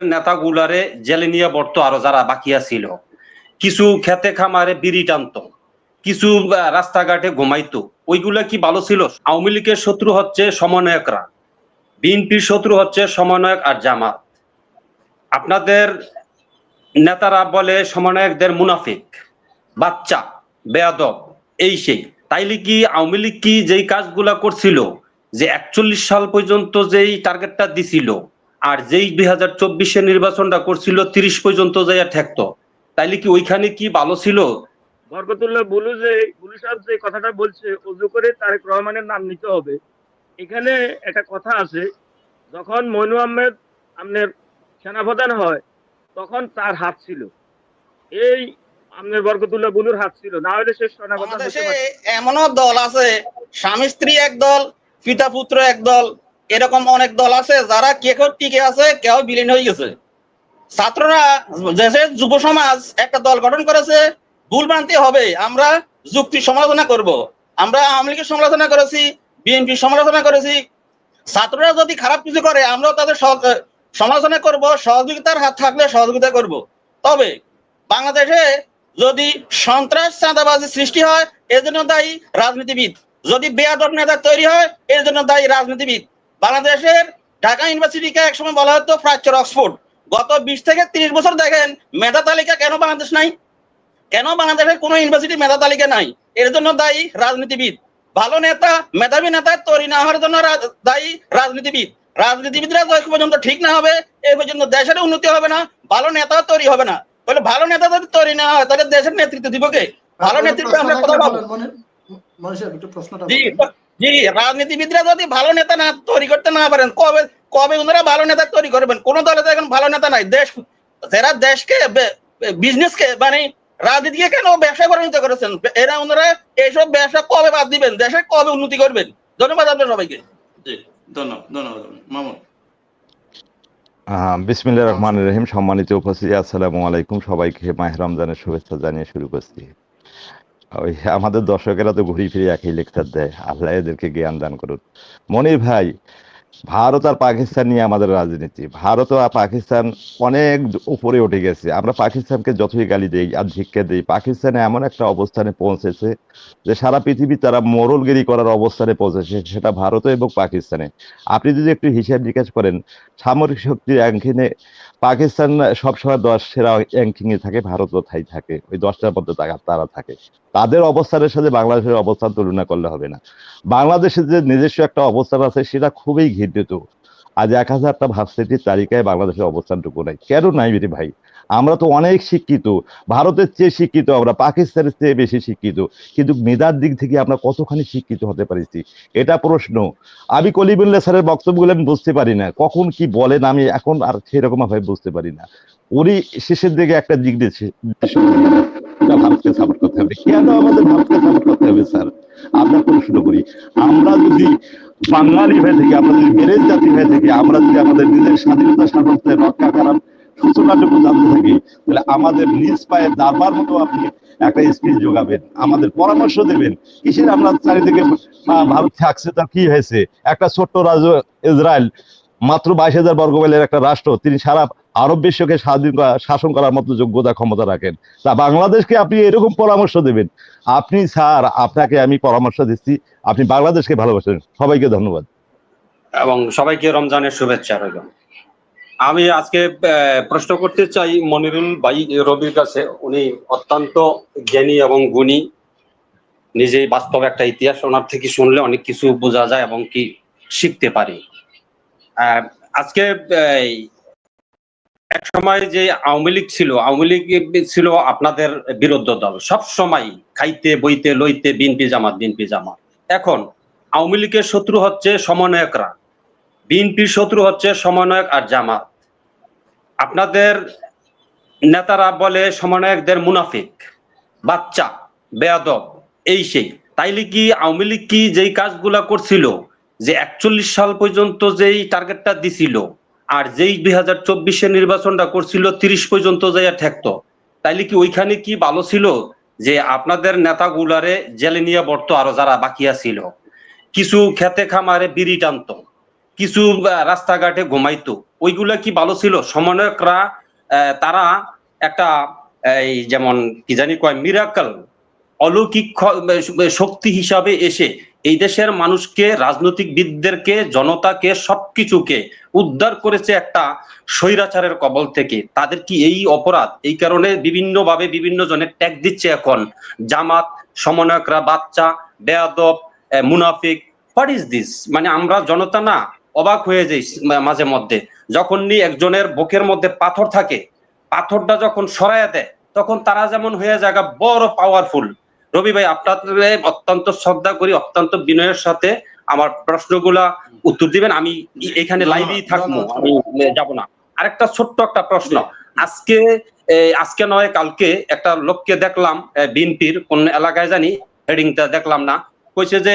নেতাগুলারে জেলে নিয়ে বর্ত আরও যারা বাকি ছিল কিছু খেতে খামারে বিড়ি টানতো, কিছু রাস্তাঘাটে ঘুমাইতো। ওইগুলা কি ভালো ছিল? আওয়ামী লীগের শত্রু হচ্ছে সমন্বয়করা। বিএনপির শত্রু হচ্ছে সমন্বয়ক আর জামাত। আপনাদের নেতারা বলে সমন্বয়কদের মুনাফিক, বাচ্চা, বেয়াদব, এই সেই। তাইলে কি আওয়ামী লীগ কি যেই কাজগুলা করছিল, যে একচল্লিশ সাল পর্যন্ত যেই টার্গেটটা দিছিল আর যেই দুই হাজার চব্বিশের নির্বাচনটা করছিল তিরিশ পর্যন্ত যাইয়া ঠেকতো। তাইলে কি ওইখানে কি ভালো ছিল? বরকতুল্লাহ বুলু যে বুলু সাহেব যে কথাটা বলছে অজু করে তারেক রহমানের নাম নিতে হবে। এখানে একটা কথা আছে যখন মইনু আহমেদ আপনার সেনাপ্রধান হয় তখন তার হাত ছিল। এই আপনার বরকতুল্লাহ বুলুর হাত ছিল না হলে সে সেনাপ্রধান। এমনও দল আছে স্বামী স্ত্রী এক দল পিতা পুত্র এক দল এরকম অনেক দল আছে যারা কে কেউ টিকে আছে, কেউ বিলীন হয়ে গেছে। ছাত্ররা দেশের যুব সমাজ একটা দল গঠন করেছে, ভুল ভ্রান্তি হবে, আমরা যুক্তি সমালোচনা করব। আমরা আওয়ামী লীগের সমালোচনা করেছি বিএনপি সমালোচনা করেছি। ছাত্ররা যদি খারাপ কিছু করে, আমরাও তাদের সমালোচনা করব, সহযোগিতার হাত থাকলে সহযোগিতা করব। তবে বাংলাদেশে যদি সন্ত্রাস, চাঁদাবাজি সৃষ্টি হয় এর জন্য দায়ী রাজনীতিবিদ। যদি বেয়াদব নেতা তৈরি হয় এর জন্য দায়ী রাজনীতিবিদ। বাংলাদেশের ঢাকা ইউনিভার্সিটিকে একসময় বলা হতো ফ্র্যাকচার অক্সফোর্ড গত বিশ থেকে তিরিশ বছর দেখেন মেধা তালিকা কেন বাংলাদেশ নাই? কেন বাংলাদেশের কোনো ইউনিভার্সিটি মেধা তালিকা নাই? এর জন্য দায়ী রাজনীতিবিদ। ভালো নেতা মেধাবী নেতা তৈরি না হওয়ার জন্য দায়ী রাজনীতিবিদ। রাজনীতিবিদরা পর্যন্ত ঠিক না হবে এই পর্যন্ত দেশের উন্নতি হবে না ভালো নেতা তৈরি হবে না। তাহলে ভালো নেতা যদি তৈরি না হয় তাহলে দেশের নেতৃত্ব দিব কে? ভালো নেতৃত্ব আমরা কথা পাবো? বলেন, মনে- একটু প্রশ্নটা জি। জি রাজনীতিবিদরা যদি ভালো নেতা না তৈরি করতে না পারেন কবে কবে ওনারা ভালো নেতা তৈরি করবেন? কোন দলে তো এখন ভালো নেতা নাই। দেশ যারা দেশকে বিজনেসকে মানে রাজনীতিকে কেন ব্যবসা পরিণত করেছেন? এরা ওনারা এইসব ব্যবসা কবে বাদ দিবেন? দেশে কবে উন্নতি করবেন? ধন্যবাদ আপনার সবাইকে। জি ধন্যবাদ ধন্যবাদ মামুন। আহ, বিসমিল্লাহির রহমানির রহিম। সম্মানিত উপস্থিতি আসসালামু আলাইকুম। সবাইকে মাহে রমজানের শুভেচ্ছা জানিয়ে শুরু করছি। ওই আমাদের দর্শকেরা তো ঘুরি ফিরে একই লেকচার দেয়। আল্লাহ এদেরকে জ্ঞান দান করুন মনির ভাই, ভারত আর পাকিস্তান নিয়ে আমাদের রাজনীতি। ভারত আর পাকিস্তান অনেক উপরে উঠে গেছে। আমরা পাকিস্তানকে যতই গালি দেই আর ধিক্কে দিই, পাকিস্তানে এমন একটা অবস্থানে পৌঁছেছে যে সারা পৃথিবী তারা মোরলগিরি করার অবস্থানে পৌঁছেছে, সেটা ভারত এবং পাকিস্তানে। আপনি যদি একটু হিসাব নিকাশ করেন, সামরিক শক্তির র্যাঙ্কিংয়ে পাকিস্তান সবসময় দশ সেরা র্যাঙ্কিং এ থাকে ভারত তাই থাকে। ওই দশটার মধ্যে তারা থাকে। তাদের অবস্থানের সাথে বাংলাদেশের অবস্থান তুলনা করলে হবে না। বাংলাদেশের যে নিজস্ব একটা অবস্থান আছে, সেটা খুবই ঘৃণিত আজ এক হাজারটা ভার্সিটির তালিকায় বাংলাদেশের অবস্থানটুকু নাই। কেন নাই রে ভাই? আমরা তো অনেক শিক্ষিত, ভারতের চেয়ে শিক্ষিত, আমরা পাকিস্তানের চেয়ে বেশি শিক্ষিত, কিন্তু মেধার দিক থেকে আমরা কতখানি শিক্ষিত হতে পারিছি? এটা প্রশ্ন। আমি কলিমুল্লাহ স্যারের বক্তব্যগুলো আমি বুঝতে পারি না। কখন কি বলেন আমি এখন আর সেরকম ভাবে বুঝতে পারি না। উনি শেষের দিকে একটা দিক দিয়েছে ভারতকে সাপোর্ট করতে হবে। কেন আমাদের ভারতকে সাপোর্ট করতে হবে, স্যার? আমরা প্রশ্ন করি। আমরা যদি বাঙালি হয়ে থাকি, আমরা যদি জাতি হয়ে থাকি, আমরা যদি আমাদের নিজের স্বাধীনতা স্বাতন্ত্র্যের রক্ষা করার সূচনাটুকু জানতে থাকি, তাহলে আমাদের নিজ পায়ে দাবার মতো আপনি একটা স্পিচ যোগাবেন, আমাদের পরামর্শ দেবেন। কিসের আমরা চারিদিকে ভারত থাকছে, তার কি হয়েছে? একটা ছোট্ট রাজ্য, ইসরায়েল, মাত্র বাইশ হাজার বর্গমাইলের একটা রাষ্ট্র, তিনি সারা আরব বিশ্বকে স্বাধীন শাসন করার মতো যোগ্যতা ক্ষমতা রাখেন। তা বাংলাদেশকে আপনি এরকম পরামর্শ দেবেন? আপনি, স্যার, আপনাকে আমি পরামর্শ দিচ্ছি। আপনি বাংলাদেশকে ভালোবাসেন। সবাইকে ধন্যবাদ। এবং সবাইকে রমজানের শুভেচ্ছা রইল। আমি আজকে প্রশ্ন করতে চাই মনিরুল ভাই রবির কাছে। উনি অত্যন্ত জ্ঞানী এবং গুণী। নিজেই বাস্তব একটা ইতিহাস ওনার থেকে শুনলে অনেক কিছু বোঝা যায় এবং কি শিখতে পারি। আজকে এক সময় যে আওয়ামী লীগ ছিল, আওয়ামী লীগ ছিল আপনাদের বিরুদ্ধ দল। সব সময় খাইতে, বইতে, লইতে বিনপি জামাত বিনপি জামাত। এখন আওয়ামী লীগের শত্রু হচ্ছে সমন্বয়করা। বিএনপির শত্রু হচ্ছে সমন্বয়ক আর জামাত। আপনাদের নেতারা বলে সমন্বয়কদের মুনাফিক, বাচ্চা, বেয়াদব, এই সেই। তাইলে কি আওয়ামী লীগ কি যেই কাজগুলা করছিল, যে একচল্লিশ সাল পর্যন্ত যেই টার্গেটটা দিছিল আর যেই দুই হাজার চব্বিশে নির্বাচনটা করছিল, তিরিশ পর্যন্ত যাইয়া ঠেকতো। তাইলে কি ওইখানে কি ভালো ছিল যে আপনাদের নেতাগুলারে জেলে নিয়ে বর্ত আরও যারা বাকি ছিল কিছু খেতে খামারে বিড়ি টানতো, কিছু রাস্তাঘাটে ঘুমাইতো। ওইগুলা কি ভালো ছিল? সমন্বয়করা তারা একটা, এই যেমন কি জানি কয় মিরাকল অলৌকিক শক্তি হিসাবে এসে এই দেশের মানুষকে রাজনৈতিক বিদদেরকে জনতাকে, সবকিছুকে উদ্ধার করেছে একটা স্বৈরাচারের কবল থেকে। তাদের কি এই অপরাধ? এই কারণে বিভিন্ন ভাবে বিভিন্ন জনের ট্যাগ দিচ্ছে এখন। জামাত, সমন্বয়করা বাচ্চা বেয়াদব মুনাফিক, হোয়াট ইজ দিস? মানে আমরা জনতা না, অবাক হয়ে যাই মাঝে মধ্যে। যখন একজনের বুকের মধ্যে পাথর থাকে, পাথরটা যখন সরাইয়া দেয়, তখন তারা যেমন হয়ে জায়গা বড় পাওয়ারফুল রবি ভাই আপনাদের অত্যন্ত শ্রদ্ধা করি অত্যন্ত বিনয়ের সাথে আমার প্রশ্নগুলা উত্তর দিবেন। আমি এখানে লাইভেই থাকব। আমি যাব না। আরেকটা ছোট্ট একটা প্রশ্ন। আজকে আজকে নয় কালকে একটা লোককে দেখলাম বিএনপির কোন এলাকায় জানি হেডিংটা দেখলাম না। কইছে যে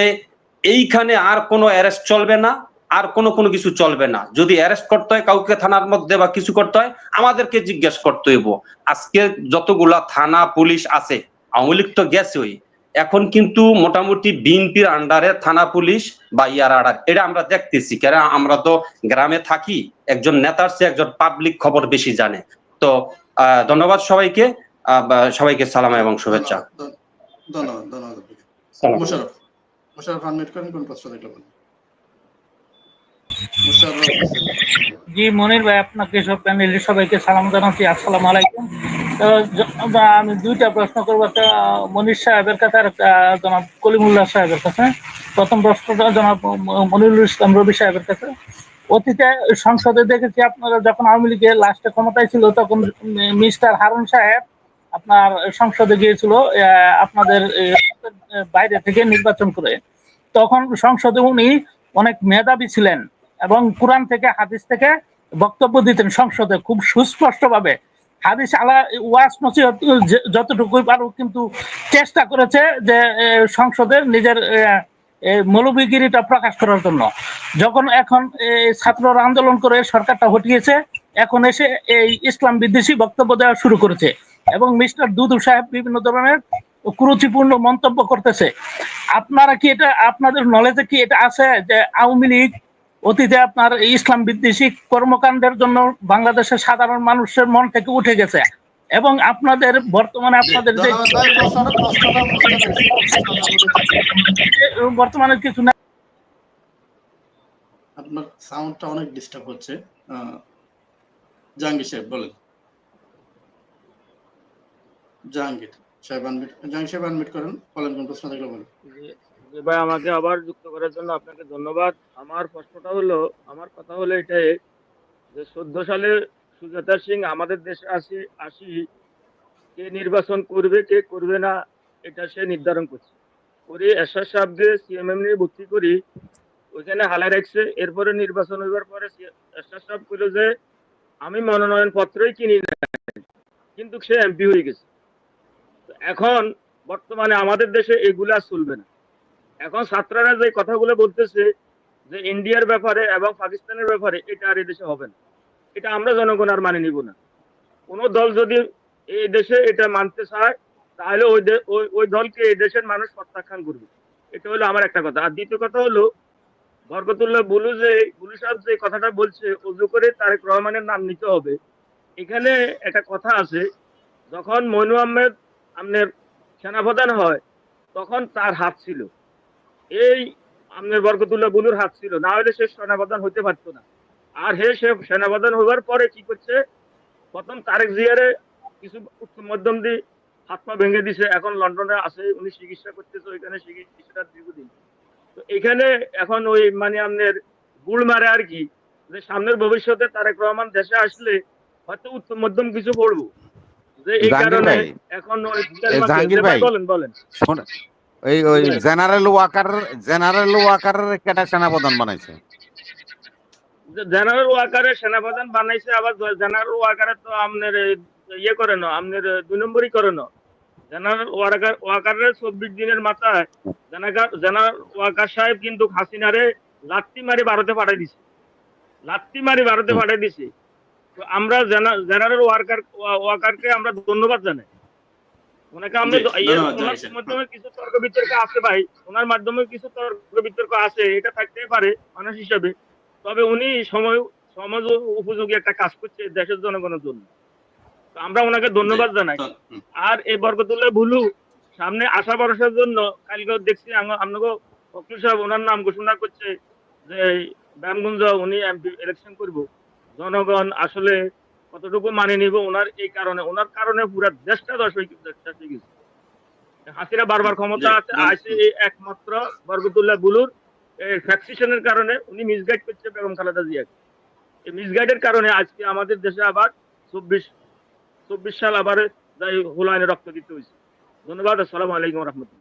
এইখানে আর কোনো অ্যারেস্ট চলবে না আর কোনো কোনো কিছু চলবে না। যদি অ্যারেস্ট করতে হয় কাউকে থানার মধ্যে বা কিছু করতে হয় আমাদেরকে জিজ্ঞেস করতে হইব। আজকে যতগুলা থানা পুলিশ আছে আওয়ামী লীগ তো গেছে ওই এখন কিন্তু মোটামুটি বিএনপির আন্ডারে থানা পুলিশ বা ইয়ার আডার এটা আমরা দেখতেছি। কারণ আমরা তো গ্রামে থাকি একজন নেতার চেয়ে একজন পাবলিক খবর বেশি জানে। তো আহ, ধন্যবাদ সবাইকে। সবাইকে সালাম এবং শুভেচ্ছা। ধন্যবাদ, ধন্যবাদ আনমিট করেন কোন প্রশ্ন দেখলে বলেন। মোশাররফ জি, মনির ভাই, আপনাকে সব প্যানেলের সবাইকে সালাম জানাচ্ছি। আসসালামু আলাইকুম। আমি দুইটা প্রশ্ন করব। একটা মনির সাহেবের কাছে আর জনাব কলিমুল্লাহ সাহেবের কাছে। প্রথম প্রশ্নটা জনাব মনিরুল ইসলাম রবি সাহেবের কাছে। অতীতে সংসদে দেখেছি আপনারা যখন আওয়ামী লীগে লাস্টে ক্ষমতায় ছিল, তখন মিস্টার হারুন সাহেব আপনার সংসদে গিয়েছিল আপনাদের বাইরে থেকে নির্বাচন করে। তখন সংসদে উনি অনেক মেধাবী ছিলেন। এবং কোরআন থেকে হাদিস থেকে বক্তব্য দিতেন সংসদে খুব সুস্পষ্টভাবে। হাদিস আলা ওয়াজ নসিহত যতটুকুই পারুক কিন্তু চেষ্টা করেছে যে সংসদের নিজের এ, প্রকাশ করার জন্য। যখন এখন ছাত্ররা আন্দোলন করে সরকারটা হটিয়েছে এখন এসে এই ইসলাম বিদ্বেষী বক্তব্য দেওয়া শুরু করেছে এবং মিস্টার দুদু সাহেব বিভিন্ন ধরনের কুরুচিপূর্ণ মন্তব্য করতেছে। আপনারা কি এটা আপনাদের নলেজে কি এটা আছে যে আওয়ামী লীগ অতীতে আপনার এই ইসলাম বিদ্বেষী কর্মকাণ্ডের জন্য বাংলাদেশের সাধারণ মানুষের মন থেকে উঠে গেছে। এবং আপনাদের বর্তমানে আপনাদের যে বর্তমানে কিছু না আপনার সাউন্ডটা অনেক ডিস্টার্ব হচ্ছে। জাহাঙ্গীর সাহেব, বলেন। জাহাঙ্গীর সাহেব আনমিট জাহাঙ্গীর সাহেব আনমিট করেন। বলেন, কোন প্রশ্ন দেখলে বলেন। ভাই আমাকে আবার যুক্ত করার জন্য আপনাকে ধন্যবাদ। আমার প্রশ্নটা হলো, আমার কথা হলো এটাই যে চোদ্দ সালে সুজাতা সিং আমাদের দেশে আসি আসি, কে নির্বাচন করবে, কে করবে না, এটা সে নির্ধারণ করছে। করে এরশাদ সাহেবকে সিএমএম নিয়ে ভর্তি করি, ওইখানে হালা রাখছে, এরপরে নির্বাচন হইবার পরে এরশাদ সাহেব কইল যে, আমি মনোনয়ন পত্রই কিনি না কিন্তু সে এমপি হয়ে গেছে। এখন বর্তমানে আমাদের দেশে এগুলা চলবে না। এখন ছাত্ররা যে কথাগুলো বলতেছে যে ইন্ডিয়ার ব্যাপারে এবং পাকিস্তানের ব্যাপারে, এটা আর দেশে হবে না। এটা আমরা জনগণ আর মানে নিব না। কোন দল যদি এই দেশে এটা মানতে চায়, তাহলে ওই- ওই দলকে এই দেশের মানুষ প্রত্যাখ্যান করবে। এটা হলো আমার একটা কথা। আর দ্বিতীয় কথা হলো, বরকতুল্লাহ বুলু যে, বুলু সাহেব যে কথাটা বলছে, অজু করে তারেক রহমানের নাম নিতে হবে। এখানে একটা কথা আছে, যখন মইনু আহমেদ আপনার সেনাপ্রধান হয়, তখন তার হাত ছিল। এই আপনার বরকতুল্লাহ বুলুর হাত ছিল। না হলে সে সেনাপ্রধান হতে পারতো না। আর হে সে সেনাপ্রধান হওয়ার পরে কি করছে? প্রথম তারেক জিয়ারে কিছু উচ্চ মধ্যম দিয়ে হাত পা ভেঙে দিছে। এখন লন্ডনে আছে উনি চিকিৎসা করতেছে ওইখানে চিকিৎসা দীর্ঘদিন। তো এখানে এখন ওই মানে আপনার গুড় মারে আর কি যে সামনের ভবিষ্যতে তারেক রহমান দেশে আসলে হয়তো উত্তম মধ্যম কিছু পড়ব যে এই কারণে এখন ওই জাহাঙ্গীর ভাই। বলেন বলেন। ওই ওই জেনারেল ওয়াকার জেনারেল ওয়াকার কেটা সেনাপ্রধান বানাইছে? জেনারেল ওয়াকারে সেনাপ্রধান বানাইছে আবার জেনারেল ওয়াকারে তো আপনার ইয়ে করে না আপনার দুই নম্বরই করে না। জেনারেল ওয়াকার ওয়াকারের চব্বিশ দিনের মাথায় জেনারেল ওয়াকার সাহেব কিন্তু হাসিনারে লাত্তি মারি ভারতে পাঠাই দিছে। লাত্তি মারি ভারতে। পাঠাই দিছে। আমরা জেনা- জেনারেল ওয়াকার ওয়াকারকে আমরা ধন্যবাদ জানাই। ওনাকে আমরা ইয়ে- ওনার মাধ্যমে কিছু তর্ক বিতর্ক আছে ভাই। ওনার মাধ্যমে কিছু তর্ক বিতর্ক আছে এটা থাকতেই পারে মানুষ হিসাবে। তবে উনি সময় সমাজ উপযোগী একটা কাজ করছে দেশের জনগণের জন্য। আমরা ওনাকে ধন্যবাদ জানাই। আর এই বরকতুল্লাহ ভুলু সামনে আশা ভরসার জন্য কালকে দেখছি আপনাকে ফখরুল সাহেব ওনার নাম ঘোষণা করছে যে ব্যায়ামগঞ্জ উনি এমপি ইলেকশন করব। জনগণ আসলে কতটুকু মানে নিব ওনার এই কারণে ওনার কারণে পুরো দেশটা দশ হয়ে গেছে শেষ হয়ে গেছে। হাসিনা বারবার ক্ষমতা আছে। আসে একমাত্র বরকতুল্লাহ বুলুর ফ্যাক্সিশনের কারণে উনি মিসগাইড করছে বেগম খালেদা জিয়াকে। এই মিসগাইডের কারণে আজকে আমাদের দেশে আবার চব্বিশ চব্বিশ সাল আবার যাই হুলায়নে রক্ত দিতে হয়েছে। ধন্যবাদ আসসালামু আলাইকুম রহমতুল্লাহ।